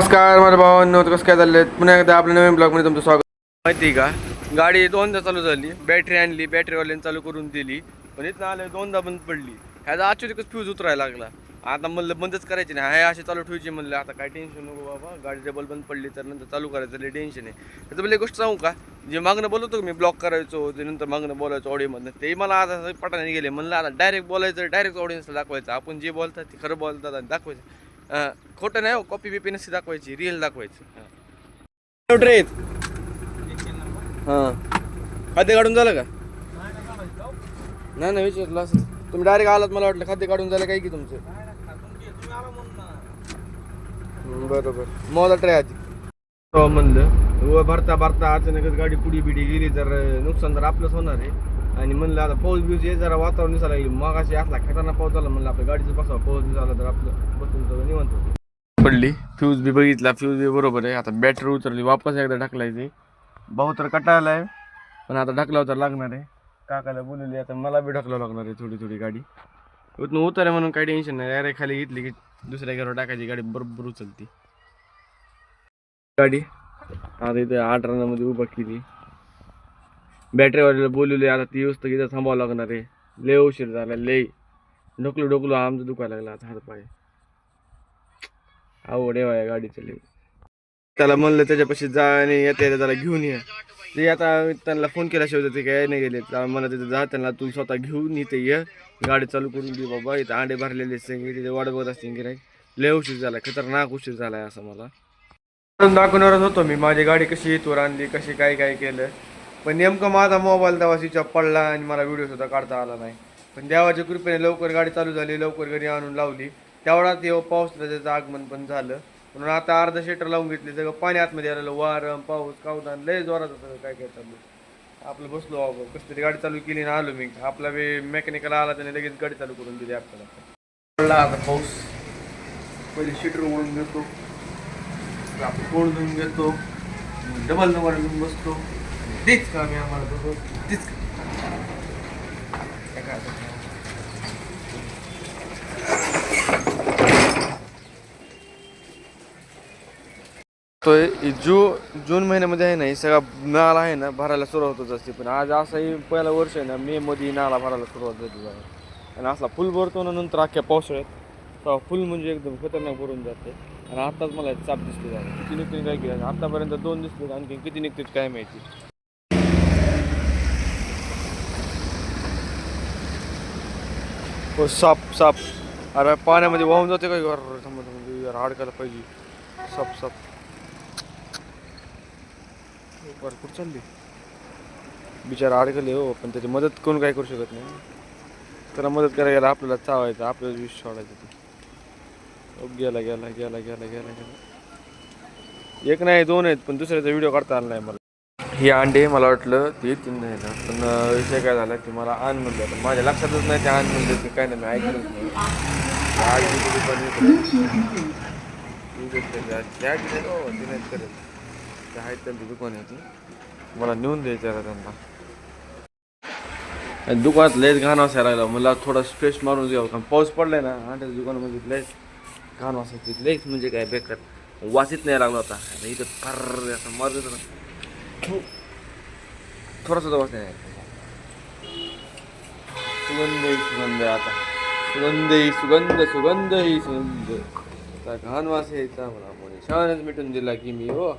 नमस्कार माझ्या भावांनो कसं काय चाललंय? पुन्हा एकदा आपल्या नवीन ब्लॉगमध्ये तुमचं स्वागत. माहिती आहे का? गाडी दोनदा चालू झाली. बॅटरी आणली बॅटरीवाल्याने चालू करून दिली. पण इथं आलं दोनदा बंद पडली. ह्याचा अचानकच फ्यूज उतरायला लागला. आता म्हणलं बंदच करायची नाही. हे अशी चालू ठेवायची म्हणलं. आता काय टेन्शन नको बाबा. गाडी डबल बंद पडली तर नंतर चालू करायचं लय टेन्शन आहे. त्याचं मला एक गोष्ट सांगू का? जे मागणं बोलवतो मी ब्लॉक करायचो ते नंतर मागणं बोलायचो ऑडिओमधनं ते मला आता पटाने गेले. म्हणलं आता डायरेक्ट बोलायचं डायरेक्ट ऑडियन्सला दाखवायचं. आपण जे बोलतात ते खरं बोलतात आणि दाखवायचं. खोटं नाही हो कॉपी बिपी नसते दाखवायची रिअल दाखवायचं. ट्रेत हां. खाद्य काढून झालं का? नाही नाही विचारलं असं. तुम्ही डायरेक्ट आलात मला वाटलं खाद्य काढून झालं काय की तुमचं? बरोबर. मोदा ट्रे आधी. हो म्हणलं. व भरता भरता अचानकच गाडी पुढी बिडी गेली तर नुकसान तर आपलंच होणार आहे. आणि म्हणलं आता पाऊस बिऊस ये जरा वातावरण दिसायला लागली. मग अशी असला खतरनाक पाऊस झाला म्हणलं आपल्या गाडीचं बसावं पाऊस झाला तर आपलं बसून सगळं निवंत पडली. फ्यूज बी बघितला फ्यूज बी बरोबर आहे. आता बॅटरी उतरली वापस एकदा ढकलायची. भाऊ तर कटाळला आहे पण आता ढकलावं तर लागणार आहे. काकाला बोलवली आता मला बी ढकलावं लागणार आहे थोडी थोडी गाडी. उतन उतर आहे म्हणून काही टेन्शन नाही. अरे खाली घेतली की दुसऱ्या घरावर टाकायची गाडी बरोबर उचलती. गाडी. आता इथे आठ रनामध्ये उभा केली. बॅटरीवाल्याला बोलवली आता ती व्यवस्था इथं थांबावं लागणार आहे. लय उशीर झाला लय. ढोकलो ढोकलो आमचं दुखायला लागला आता हातपाय. आवड आहे या गाडीचं लय. त्याला म्हणलं त्याच्यापाशी जा आणि येता त्याला घेऊन ये. ते आता त्यांना फोन केला ते काय नाही गेले. तर मला तिथे जा त्यांना तू स्वतः घेऊन इथे ये. गाडी चालू करून दे बाबा इथं अंडे भरलेले संगे तिथे वाट बघत असतील की नाही. लय उशीर झाला खतरनाक उशीर झाला असं मला. दाखवणारच होतो मी माझी गाडी कशी इथवर आणली कशी काय काय केलं. पण नेमकं माझा मोबाईल तेव्हा स्विच ऑफ पडला आणि मला व्हिडिओ सुद्धा काढता आला नाही. पण देवाच्या कृपेने लवकर गाडी चालू झाली लवकर घरी आणून लावली. तेवढा ते पाऊस त्याचं आगमन पण झालं. म्हणून आता अर्धा शेटर लावून घेतले सगळं पाणी आतमध्ये आलेलं वारं पाऊस कावदान लय जोरात होतं काय काय चालू. आपलं बसलो बाबा कसं तरी गाडी चालू केली ना आलो मी. आपला वे मेकॅनिकल आला त्याने लगेच गाडी चालू करून दिली आपल्याला. पडला आता पाऊस. पहिले शेटर ओढून घेतो. आपण कोण घेतो. डबल नंबर घेऊन बसतो. तेच काम आहे आम्हाला बघू तेच तो जू जून महिन्यामध्ये आहे ना हे सगळा नाला आहे ना भरायला सुरुवात होत असते पण आज असाही पहिला वर्ष आहे ना मे मध्ये नाला भरायला सुरुवात झाली आहे आणि असला फुल भरतो ना नंतर अख्ख्या पावसाळ्यात तेव्हा फुल म्हणजे एकदम खतरनाक भरून जाते. आणि आताच मला चाप दिसते झालं किती निघते काय केलं? आतापर्यंत दोन दिसले आणखी किती निघते काय माहिती. हो साप साप. अरे पाण्यामध्ये वाहून जाते काय घर यार अडकायला पाहिजे. साप साप. बरं कुठं चालली? बिचारा अडकले हो. पण त्याची मदत कोण काय करू शकत नाही. त्याला मदत करायला गेला आपल्याला चावायचं आपल्याला विष सोडायचं ते. गेला गेला गेला गेला गेला गेला. एक नाही दोन आहेत पण दुसऱ्याचा व्हिडिओ काढता आला नाही मला. ही अंडे मला वाटलं ते तीन नाही ना. पण विषय काय झाला की मला आण म्हणलं. पण माझ्या लक्षातच नाही ते आण म्हणलं की काय नाही मी ऐकलंच नाही. ते करेल ते आहेत त्यांची दुकान आहे ती मला नेऊन द्यायचं त्यांना. आणि दुकानात लयच घाण वासायला लागला. मला थोडा स्पेस मारून घ्यावं कारण पाऊस पडलाय ना अंड्याच्या दुकानामध्ये लयच घाण वासायची. लयच म्हणजे काय बेकार. वासीत नाही लागला होता. आणि इथं फर्र असं मारत होतं ना थोडा तपास वास नाही सुगंध सुगंध आता सुगंध सुगंध सुगंध ही सुगंध आता घाण वास यायचा मला कोणी छानच मिटून दिला की मी हो